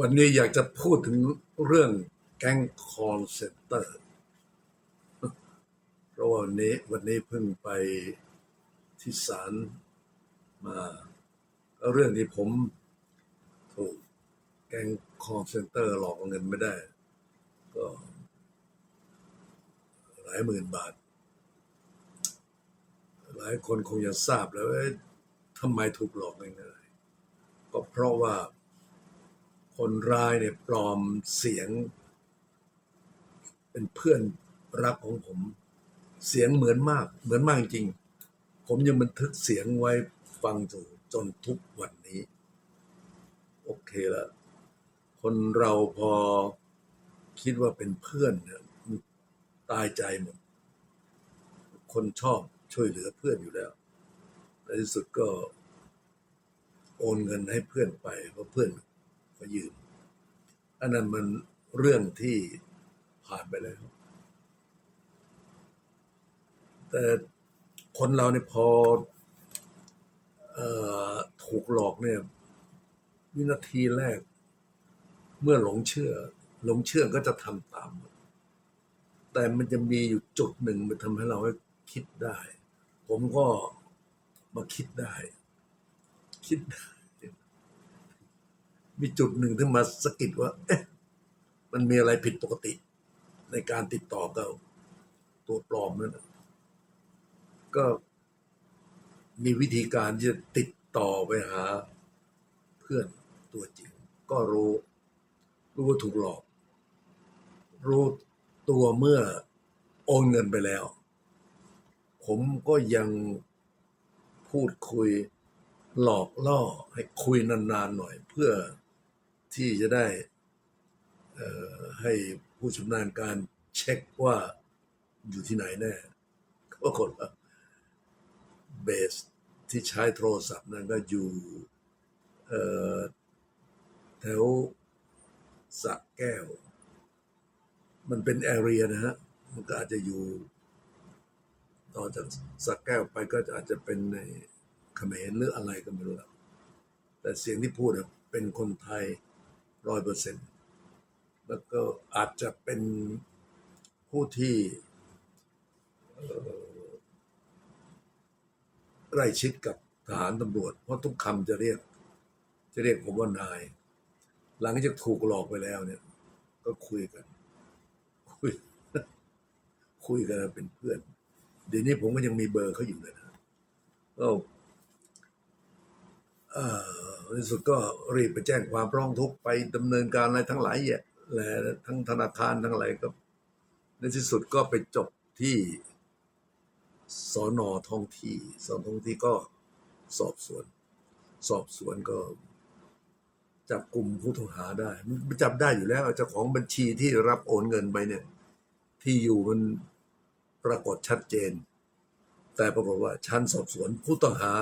วันนี้อยากจะพูดถึงเรื่องแก๊งคอนเซ็นเตอร์เพราะวันนี้วันนี้เพิ่งไปที่ศาลมาเรื่องที่ผมถูกแก๊งคอนเซ็นเตอร์หลอกเงินไม่ได้ ก็หลายหมื่นบาท หลายคนคงจะทราบแล้วว่าทำไมถูกหลอกเง่ายๆก็เพราะว่า คนร้ายเนี่ยปลอมเสียง เป็นเพื่อนรักของผม เสียงเหมือนมาก เหมือนมากจริง ผมยังบันทึกเสียงไว้ฟังจนจนทุกวันนี้ โอเคแล้วคนเราพอคิดว่าเป็นเพื่อนเนี่ยมันตายใจหมด คนชอบช่วยเหลือเพื่อนอยู่แล้วในที่สุดก็โอนเงินให้เพื่อนไปเพราะเพื่อน เขายืมอันนั้นมันเรื่องที่ผ่านไปแล้ว แต่คนเราเนี่ยพอเออถูกหลอกเนี่ย วินาทีแรก เมื่อหลงเชื่อ หลงเชื่อก็จะทำตาม แต่มันจะมีอยู่จุดหนึ่งมันทำให้เราให้คิดได้ ผมก็มาคิดได้ คิดได้ มีจุดหนึ่งที่มาสะกิดว่า เอ๊ะ มันมีอะไรผิดปกติ ในการติดต่อกับตัวปลอมนั่นก็มีวิธีการที่จะติดต่อไปหา เพื่อนตัวจริง ก็รู้ รู้ว่าถูกหลอก รู้ตัวเมื่อโอนเงินไปแล้ว ผมก็ยังพูดคุยหลอกล่อให้คุยนานๆหน่อยเพื่อ ที่จะได้ให้ผู้ชำนาญการเช็คว่าอยู่ที่ไหนแน่ก็คนว่าเบสที่ใช้โทรศัพท์นั้นก็อยู่แถวสะแก้ว มันเป็นแอเรียนะฮะ มันก็อาจจะอยู่ ต่อจากสะแก้วไปก็อาจจะเป็นในเขมรหรืออะไรก็ไม่รู้ละแต่เสียงที่พูดเป็นคนไทย ร้อยเปอร์เซ็นต์แล้วก็อาจจะเป็นผู้ที่เอ่อใกล้ชิดกับทหารตำรวจ เพราะทุกคำจะเรียก จะเรียกผมว่านาย หลังจากถูกหลอกไปแล้วเนี่ย ก็คุยกัน คุย คุยกันเป็นเพื่อน เดี๋ยวนี้ผมก็ยังมีเบอร์เขาอยู่เลยนะก็เอ่อ ในสุดก็รีบไปแจ้งความร้องทุกข์ไปดำเนินการอะไรทั้งหลายแหละและทั้งธนาคารทั้งอะไรก็ ในที่สุดก็ไปจบที่สอนอท้องที่สอนท้องที่ก็สอบสวน สอบสวนก็ จับกลุ่มผู้ต้องหาได้ มันจับได้อยู่แล้วเจ้าของบัญชีที่รับโอนเงินไปเนี่ย ที่อยู่มันปรากฏชัดเจน แต่ปรากฏว่าชั้นสอบสวนผู้ต้องหา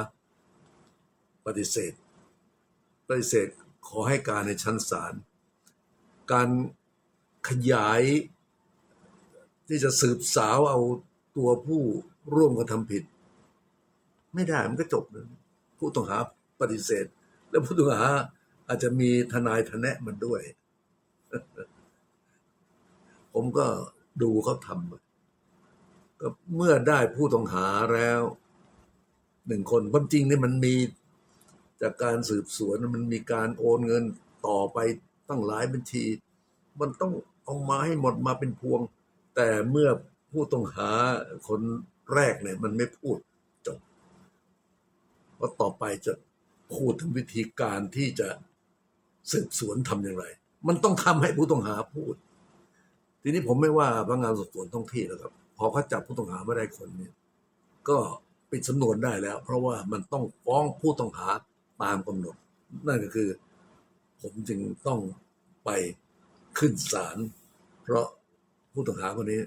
ปฏิเสธ ปฏิเสธขอให้การในชั้นศาลการขยายที่จะสืบสาวเอาตัวผู้ร่วมกระทำผิด ไม่ได้มันก็จบเลยผู้ต้องหาปฏิเสธ แล้วผู้ต้องหาอาจจะมีทนายทนะมันด้วย ผมก็ดูเขาทำก็เมื่อได้ผู้ต้องหาแล้วหนึ่งคนความจริงนี่มันมี จากการสืบสวนมันมีการโอนเงินต่อไปตั้งหลายบัญชี มันต้องเอามาให้หมดมาเป็นพวง แต่เมื่อผู้ต้องหาคนแรกเนี่ยมันไม่พูดจบเพราะต่อไปจะพูดถึงวิธีการที่จะสืบสวนทำอย่างไร มันต้องทำให้ผู้ต้องหาพูด ทีนี้ผมไม่ว่าพนักงานสอบสวนท้องที่แล้วครับ พอเขาจับผู้ต้องหาไม่ได้คนเนี่ยก็ปิดสำนวนได้แล้ว เพราะว่ามันต้องฟ้องผู้ต้องหา ตามกำหนด นั่นก็คือ ผมจึงต้องไปขึ้นศาลเพราะผู้ต้องหาคนนี้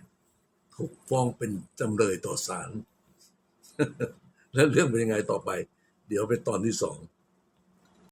ถูกฟ้องเป็นจำเลยต่อศาลและเรื่องเป็นยังไงต่อไป เดี๋ยวเป็นตอนที่สอง